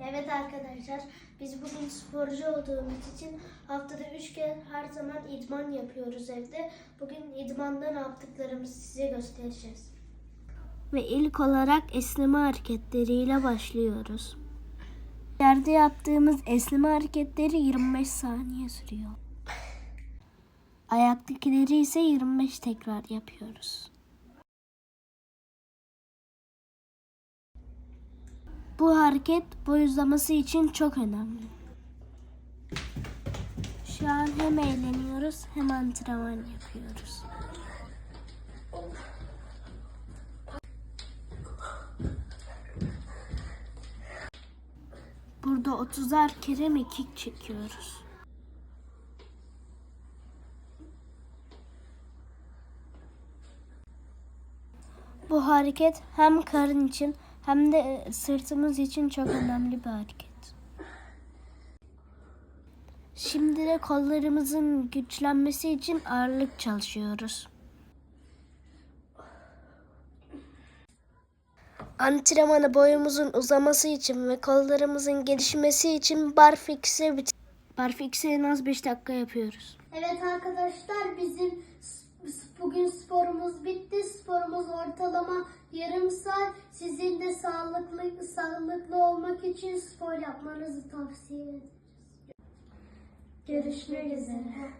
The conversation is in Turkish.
Evet arkadaşlar, biz bugün sporcu olduğumuz için haftada üç kez her zaman idman yapıyoruz evde. Bugün idmanda ne yaptıklarımızı size göstereceğiz. Ve ilk olarak esneme hareketleriyle başlıyoruz. Yerde yaptığımız esneme hareketleri 25 saniye sürüyor. Ayaktakileri ise 25 tekrar yapıyoruz. Bu hareket boy uzaması için çok önemli. Şu an hem eğleniyoruz hem antrenman yapıyoruz. Burada 30'ar kere mekik çekiyoruz. Bu hareket hem karın için hem de e, sırtımız için çok önemli bir hareket. Şimdi de kollarımızın güçlenmesi için ağırlık çalışıyoruz. Antrenmanı boyumuzun uzaması için ve kollarımızın gelişmesi için barfix'e barfix'e en az 5 dakika yapıyoruz. Evet arkadaşlar bizim bugün sporumuz bitti. Sporumuz ortalama yarım saat. Sizin de sağlıklı sağlıklı olmak için spor yapmanızı tavsiye ederiz. Görüşmek üzere.